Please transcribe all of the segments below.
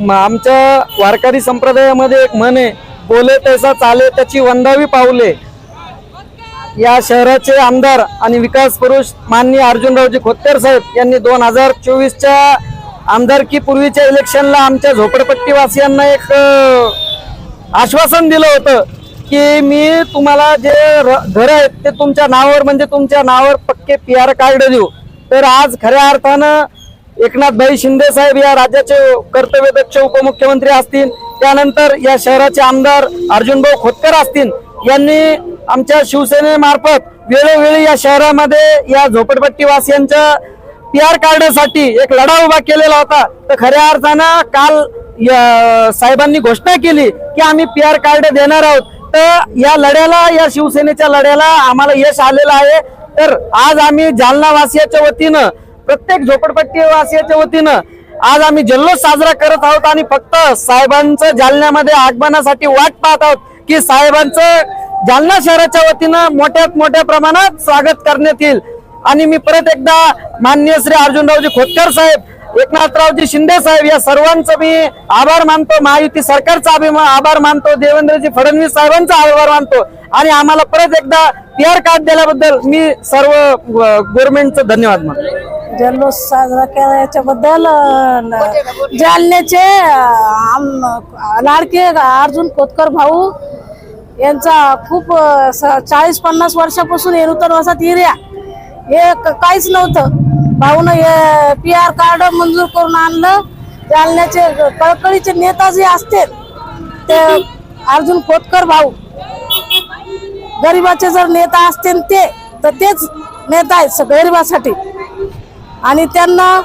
आमच्या वारकरी संप्रदायामध्ये एक म्हण आहे बोले तैसा चाले त्याची वंदावी पावले. या शहराचे आमदार आणि विकास पुरुष माननीय अर्जुनरावजी खोतकर साहेब यांनी दोन हजार चोवीसच्या आमदारकी पूर्वीच्या इलेक्शनला आमच्या झोपडपट्टीवासियांना एक आश्वासन दिलं होतं की मी तुम्हाला जे घर आहेत ते तुमच्या नावावर म्हणजे तुमच्या नावावर पक्के पी आर कार्ड देऊ. तर आज खऱ्या अर्थानं एकनाथभाई शिंदे साहेब या राज्याचे कर्तव्यदक्ष उपमुख्यमंत्री असतील. त्यानंतर या शहराचे आमदार अर्जुनभाऊ खोतकर असतील. यांनी आमच्या शिवसेनेमार्फत वेळोवेळी या शहरामध्ये या झोपडपट्टीवासियांच्या पी आर कार्डासाठी एक लढा उभा केलेला होता. तर खऱ्या अर्थानं काल या साहेबांनी घोषणा केली की आम्ही पी आर कार्ड देणार आहोत. तर या लढ्याला या शिवसेनेच्या लढ्याला आम्हाला यश आलेलं आहे. तर आज आम्ही जालनावासियाच्या वतीनं प्रत्येक झोपडपट्टीवासियाच्या वतीनं आज आम्ही जल्लोष साजरा करत आहोत आणि फक्त साहेबांचं जालन्यामध्ये आगमनासाठी वाट पाहत आहोत की साहेबांचं जालना शहराच्या वतीनं मोठ्यात मोठ्या प्रमाणात स्वागत करण्यात येईल. आणि मी परत एकदा माननीय श्री अर्जुनरावजी खोतकर साहेब एकनाथरावजी शिंदे साहेब या सर्वांचं मी आभार मानतो. महायुती सरकारचा अभिमान आभार मानतो. देवेंद्रजी फडणवीस साहेबांचा आभार मानतो. आणि आम्हाला परत एकदा पी आर कार्ड दिल्याबद्दल मी सर्व गव्हर्नमेंटचं धन्यवाद मानतो. जल्लोष साजरा केल्याच्याबद्दल न- जालन्याचे आम- लाडके अर्जुन खोतकर भाऊ यांचा खूप चाळीस पन्नास वर्षापासून हे नूतन वसाहत एरिया हे क- काहीच नव्हतं. भाऊनं हे पी आर कार्ड मंजूर करून आणलं. जालन्याचे कळकळीचे नेता जे असतील ते अर्जुन खोतकर भाऊ. गरिबाचे जर नेता असतील ते तर तेच नेता आहेत स- गरिबासाठी. आणि त्यांना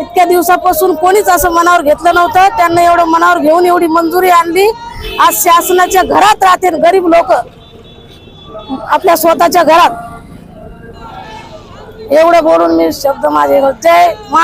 इतक्या दिवसापासून कोणीच असं मनावर घेतलं नव्हतं. त्यांना एवढं मनावर घेऊन एवढी मंजुरी आणली. आज शासनाच्या घरात राहते गरीब लोक. आपल्या स्वतःच्या घरात. एवढं बोलून मी शब्द माझे जय मा-